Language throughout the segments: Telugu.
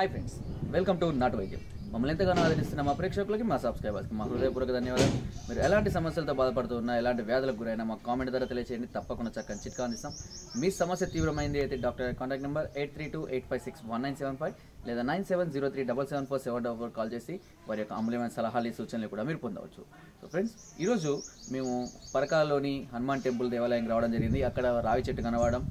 హాయ్ ఫ్రెండ్స్ వెల్కమ్ టు నాట్ వైద్యం మమ్మల్ని ఎంతగానో ఆదరిస్తున్న మా ప్రేక్షకులకి మా సబ్స్క్రైబర్స్కి మా హృదయపూర్వక ధన్యవాదాలు. మీరు ఎలాంటి సమస్యలతో బాధపడుతున్నా ఎలాంటి వ్యాధులకు గురైనా మా కామెంట్ ద్వారా తెలియచేయండి. తప్పకుండా చక్కని చిట్కా అందిస్తాం. మీ సమస్య తీవ్రమైంది అయితే doctor contact number eight three two eight five six one nine seven five లేదా nine seven zero three double seven four seven double four call చేసి వారి యొక్క అమూల్యమైన సలహాలు సూచనలు కూడా మీరు పొందవచ్చు. సో ఫ్రెండ్స్ ఈరోజు మేము పరకాలలోని హనుమాన్ టెంపుల్ దేవాలయం రావడం జరిగింది. అక్కడ రావి చెట్టు కనబడడం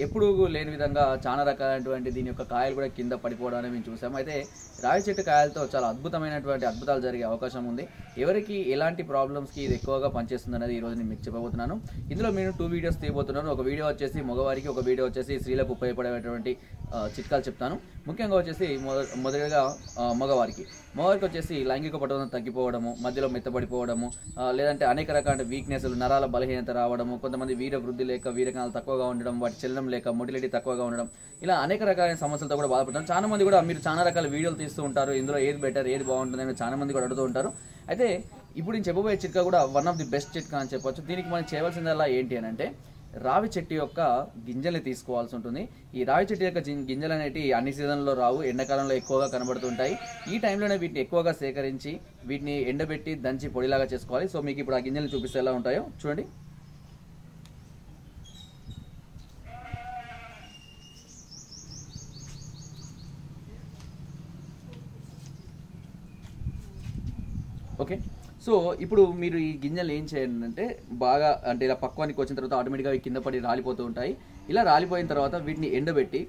ఎప్పుడూ లేని విధంగా చాలా రకాలైనటువంటి దీని యొక్క కాయలు కూడా కింద పడిపోవడం అనేది మేము చూసాం. అయితే రావి చెట్టు కాయలతో చాలా అద్భుతమైనటువంటి అద్భుతాలు జరిగే అవకాశం ఉంది. ఎవరికి ఎలాంటి ప్రాబ్లమ్స్కి ఇది ఎక్కువగా పనిచేస్తుంది అనేది ఈరోజు నేను మీకు చెప్పబోతున్నాను. ఇందులో నేను టూ వీడియోస్ తీయబోతున్నాను ఒక వీడియో వచ్చేసి మగవారికి ఒక వీడియో వచ్చేసి స్త్రీలకు ఉపయోగపడేటువంటి చిట్కాలు చెప్తాను. ముఖ్యంగా వచ్చేసి మొద- మొదటిగా మగవారికి. మగవారికి వచ్చేసి లైంగిక పట్టుదల తగ్గిపోవడము మధ్యలో మెత్తబడిపోవడము లేదంటే అనేక రకాల వీక్నెస్లు నరాల బలహీనత రావడము కొంతమంది వీర వృద్ధి లేక వీరకణాలు తక్కువగా ఉండడం వాటి చెల్లడం లేక మొటిలిటీ తక్కువగా ఉండడం ఇలా అనేక రకాలైన సమస్యలతో కూడా బాధపడతాం చాలా మంది కూడా మీరు చాలా రకాల వీడియోలు తీస్తూ ఉంటారు ఇందులో ఏది బెటర్ ఏది బాగుంటుంది అని చాలా మంది కూడా అడుగుతూ ఉంటారు. అయితే ఇప్పుడు నేను చెప్పబోయే చిట్కా కూడా వన్ ఆఫ్ ది బెస్ట్ చిట్కా అని చెప్పొచ్చు. దీనికి మనం చేయవలసిందల్లా ఏంటి అని అంటే రావి చెట్టు యొక్క గింజల్ని తీసుకోవాల్సి ఉంటుంది. ఈ రావి చెట్టు యొక్క గింజలు అనేవి అన్ని సీజన్లో రావు ఎండాకాలంలో ఎక్కువగా కనబడుతుంటాయి. ఈ టైంలోనే వీటిని ఎక్కువగా సేకరించి వీటిని ఎండబెట్టి దంచి పొడిలాగా చేసుకోవాలి. సో మీకు ఇప్పుడు ఆ గింజలు చూపిస్తే ఎలా ఉంటాయో చూడండి. ఓకే. సో ఇప్పుడు మీరు ఈ గింజలు ఏం చేయండి అంటే బాగా అంటే ఇలా పక్వానికి వచ్చిన తర్వాత ఆటోమేటిక్గా అవి కింద పడి రాలిపోతూ ఉంటాయి. ఇలా రాలిపోయిన తర్వాత వీటిని ఎండబెట్టి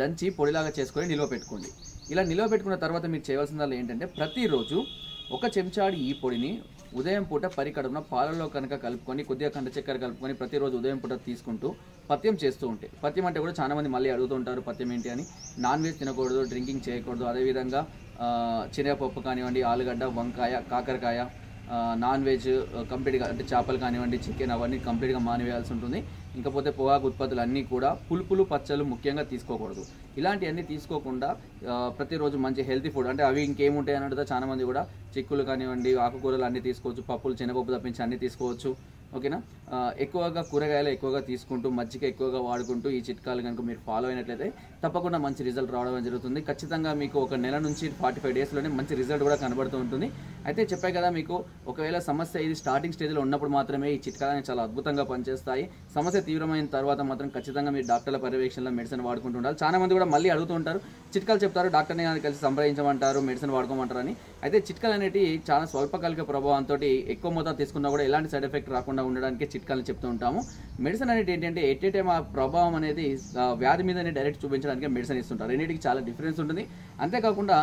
దంచి పొడిలాగా చేసుకొని నిల్వ పెట్టుకోండి. ఇలా నిల్వ పెట్టుకున్న తర్వాత మీరు చేయవలసిందల్లా ఏంటంటే ప్రతిరోజు ఒక చెంచాడు ఈ పొడిని ఉదయం పూట పరికడుపున పాలలో కనుక కలుపుకొని కొద్దిగా కండ చక్కెర కలుపుకొని ప్రతిరోజు ఉదయం పూట తీసుకుంటూ పత్యం చేస్తూ ఉంటే పత్యం అంటే కూడా చాలామంది మళ్ళీ అడుగుతూ ఉంటారు పత్యం ఏంటి అని. నాన్ వెజ్ తినకూడదు డ్రింకింగ్ చేయకూడదు. అదేవిధంగా చిరపప్పు శనగపప్పు కానివ్వండి ఆలుగడ్డ వంకాయ కాకరకాయ నాన్ వెజ్ కంప్లీట్గా అంటే చేపలు కానివ్వండి చికెన్ అవన్నీ కంప్లీట్గా మానివేయాల్సి ఉంటుంది. ఇంకపోతే పొగాకు ఉత్పత్తులు అన్నీ కూడా పులుపులు పచ్చలు ముఖ్యంగా తీసుకోకూడదు. ఇలాంటివన్నీ తీసుకోకుండా ప్రతిరోజు మంచి హెల్తీ ఫుడ్ అంటే అవి ఇంకేముంటాయి అని అడిగితే కూడా చిక్కులు కానివ్వండి ఆకుకూరలు అన్నీ తీసుకోవచ్చు పప్పులు శనగపప్పు తప్పించి అన్నీ తీసుకోవచ్చు. ఓకేనా? ఎక్కువగా కూరగాయలు ఎక్కువగా తీసుకుంటూ మజ్జిగ ఎక్కువగా వాడుకుంటూ ఈ చిట్కాలు కనుక మీరు ఫాలో అయినట్లయితే తప్పకుండా మంచి రిజల్ట్ రావడం జరుగుతుంది. ఖచ్చితంగా మీకు ఒక నెల నుంచి ఫార్టీ ఫైవ్ డేస్లోనే మంచి రిజల్ట్ కూడా కనబడుతూ ఉంటుంది. అయితే చెప్పాయి కదా మీకు ఒకవేళ సమస్య ఇది స్టార్టింగ్ స్టేజ్లో ఉన్నప్పుడు మాత్రమే ఈ చిట్కాలని చాలా అద్భుతంగా పనిచేస్తాయి. సమస్య తీవ్రమైన తర్వాత మాత్రం ఖచ్చితంగా మీరు డాక్టర్ల పర్యవేక్షణలో మెడిసిన్ వాడుకుంటూ ఉండాలి. చాలా మంది కూడా మళ్ళీ అడుగుతూ ఉంటారు చిట్కాలు చెప్తారు డాక్టర్ని కానీ కలిసి సంప్రదించమంటారు మెడిసిన్ వాడుకోమంటారు అని. అయితే చిట్కాలు అనేటివి చాలా స్వల్పకాలిక ప్రభావంతో ఎక్కువ మోతాదు తీసుకున్నా కూడా ఎలాంటి సైడ్ ఎఫెక్ట్ రాకుండా ఉండడానికి చిట్కాలు చెప్తూ ఉంటాము. మెడిసిన్ అనేది ఏంటంటే ఎట్ ఏ టైం ఆ ప్రభావం అనేది వ్యాధి మీదనే డైరెక్ట్ చూపించడానికి మెడిసిన్ ఇస్తుంటారు. రెండింటికి చాలా డిఫరెన్స్ ఉంటుంది. అంతేకాకుండా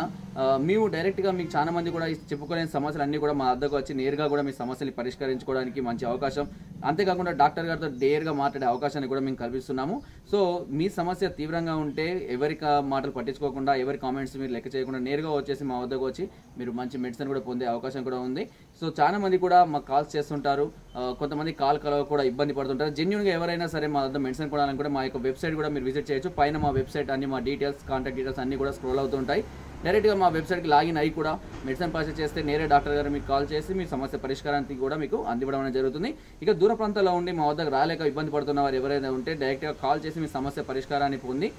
మేము డైరెక్ట్గా మీకు చాలా మంది కూడా చెప్పుకోలేని సమస్యలు అన్నీ కూడా మా వద్దకు వచ్చి నేరుగా కూడా మీ సమస్యలు పరిష్కరించుకోవడానికి మంచి అవకాశం. అంతేకాకుండా డాక్టర్ గారితో డేర్గా మాట్లాడే అవకాశాన్ని కూడా మేము కల్పిస్తున్నాము. సో మీ సమస్య తీవ్రంగా ఉంటే ఎవరి మాటలు పట్టించుకోకుండా ఎవరి కామెంట్స్ మీరు లెక్క చేయకుండా నేరుగా వచ్చేసి మా వద్దకు వచ్చి మీరు మంచి మెడిసిన్ కూడా పొందే అవకాశం కూడా ఉంది. సో చాలా మంది కూడా మాకు కాల్స్ చేస్తుంటారు. కొంతమంది కాల్ కలవ కూడా ఇబ్బంది పడుతుంటారు. జెన్యున్గా ఎవరైనా సరే మా దగ్గర మెడిసిన్ కొనాలని కూడా మా యొక్క వెబ్సైట్ కూడా మీరు విజిట్ చేయొచ్చు. పైన మా వెబ్సైట్ అన్ని మా డీటెయిల్స్ కాంటాక్ట్ డీటెయిల్స్ అన్ని కూడా స్క్రోల్ అవుతుంటాయి డైరెక్ట్గా మా వెబ్సైట్కి లాగిన్ అయ్యి కూడా మెడిసిన్ పర్చేస్ చేస్తే నేరే డాక్టర్ గారు మీకు కాల్ చేసి మీ సమస్య పరిష్కారానికి కూడా మీకు అందివ్వడం అనేది జరుగుతుంది. ఇక దూర ప్రాంతాల్లో ఉండి మా వద్దకు రాలేక ఇబ్బంది పడుతున్న వారు ఎవరైనా ఉంటే డైరెక్ట్గా కాల్ చేసి మీ సమస్య పరిష్కారాన్ని పొంది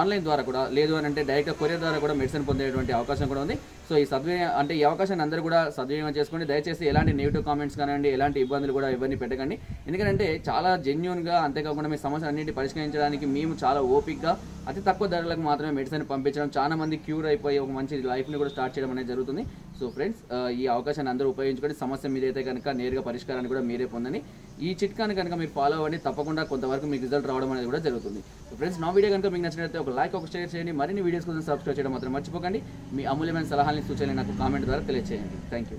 ఆన్లైన్ ద్వారా కూడా లేదు అని అంటే డైరెక్ట్గా కొరియర్ ద్వారా కూడా మెడిసిన్ పొందేటువంటి అవకాశం కూడా ఉంది. సో ఈ సద్వినియోగం అంటే ఈ అవకాశాన్ని అందరూ కూడా సద్వినియోగం చేసుకోండి. దయచేసి ఎలాంటి నెగిటివ్ కామెంట్స్ కానివ్వండి ఎలాంటి ఇబ్బందులు కూడా ఇవన్నీ పెట్టకండి. ఎందుకంటే చాలా జెన్యున్గా అంతేకాకుండా మీ సమస్య అన్నింటి పరిష్కరించడానికి మేము చాలా ఓపిక్గా అతి తక్కువ ధరలకు మాత్రమే మెడిసిన్ పంపించడం చాలా మంది క్యూర్ అయిపోయి ఒక మంచి లైఫ్ని కూడా స్టార్ట్ చేయడం అనేది జరుగుతుంది. సో ఫ్రెండ్స్ ఈ అవకాశాన్ని అందరూ ఉపయోగించుకొని సమస్య మీదైతే కనుక నేరుగా పరిష్కారాన్ని కూడా మీరే పొందని ఈ చిట్కాని కనుక మీరు ఫాలో అవ్వండి. తప్పకుండా కొంతవరకు మీకు రిజల్ట్ రావడం అనేది కూడా జరుగుతుంది. సో ఫ్రెండ్స్ నా వీడియో కనుక మీకు నచ్చినట్లయితే ఒక లైక్ ఒక షేర్ చేయండి. మరిన్ని వీడియోస్ కోసం సబ్స్క్రైబ్ చేయడం మాత్రం మర్చిపోకండి. మీ అమూల్యమైన సలహాలని సూచనలు నాకు కామెంట్ ద్వారా తెలియజేయండి థ్యాంక్ యూ